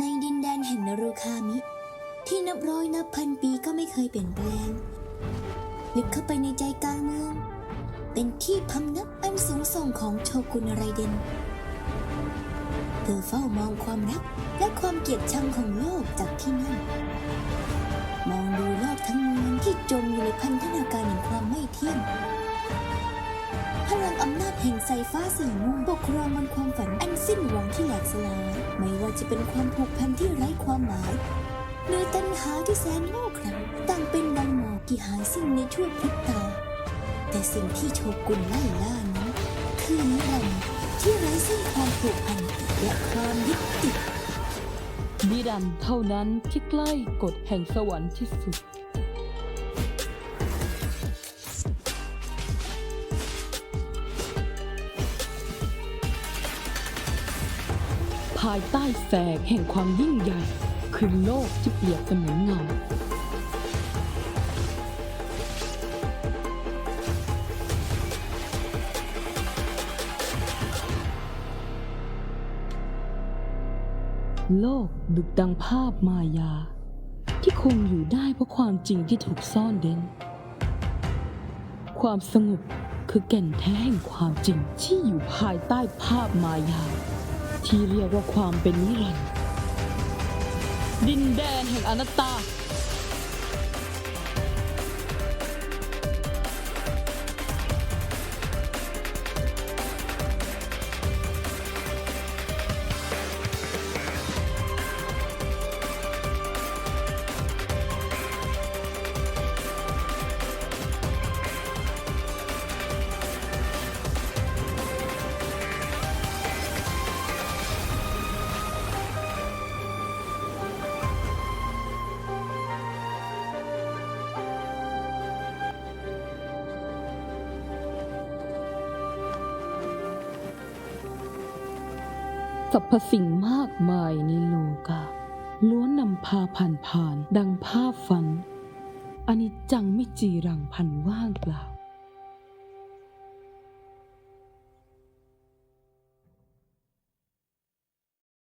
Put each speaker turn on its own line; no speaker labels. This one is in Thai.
ในดินแดนแห่งนรุคามิ ที่นับร้อยนับพันปีก็ไม่เคยเปลี่ยนแปลงลึกเข้าไปในใจกลางเมือง เป็นที่พำนักอันสูงส่งของโชกุนไรเดนเธอเฝ้ามองความรักและความเกลียดชังของโลกจากที่นั่น มองดูโลกทั้งมวลที่จมอยู่ในพันธนาการแห่งความไม่เที่ยงพลังอำนาจแห่งสายฟ้าสีม่วงปกครองบนความฝันอันสิ้นหวังที่แหลกสลาย ไม่ว่าจะเป็นความผูกพันที่ไร้ความหมาย หรือตัณหาที่แสนโง่เขลาต่างเป็นดังหมอกที่หายสิ้นในชั่วพริบตา แต่สิ่งที่โชกุนไล่ล่านั้นคือนิรันดร์ที่ไร้ซึ่งความผูกพันและความยึดติด
นิรันดร์เท่านั้นที่ใกล้กฎแห่งสวรรค์ที่สุดายใต้แสงแห่งความยิ่งใหญ่ คือโลกที่เปรียบเสมือนเงา โลกดุจดังภาพมายา ที่คงอยู่ได้เพราะความจริงที่ถูกซ่อนเร้นความสงบคือแก่นแท้แห่งความจริงที่อยู่ภายใต้ภาพมายา ที่เรียกว่าความเป็นนิรันดร์ดินแดนแห่งอนัตตา สรรพสิ่งมากมายในโลกาล้วนนำพาผ่านผ่านดังภาพฝันอนิจจังไม่จีรังพันว่างเปล่า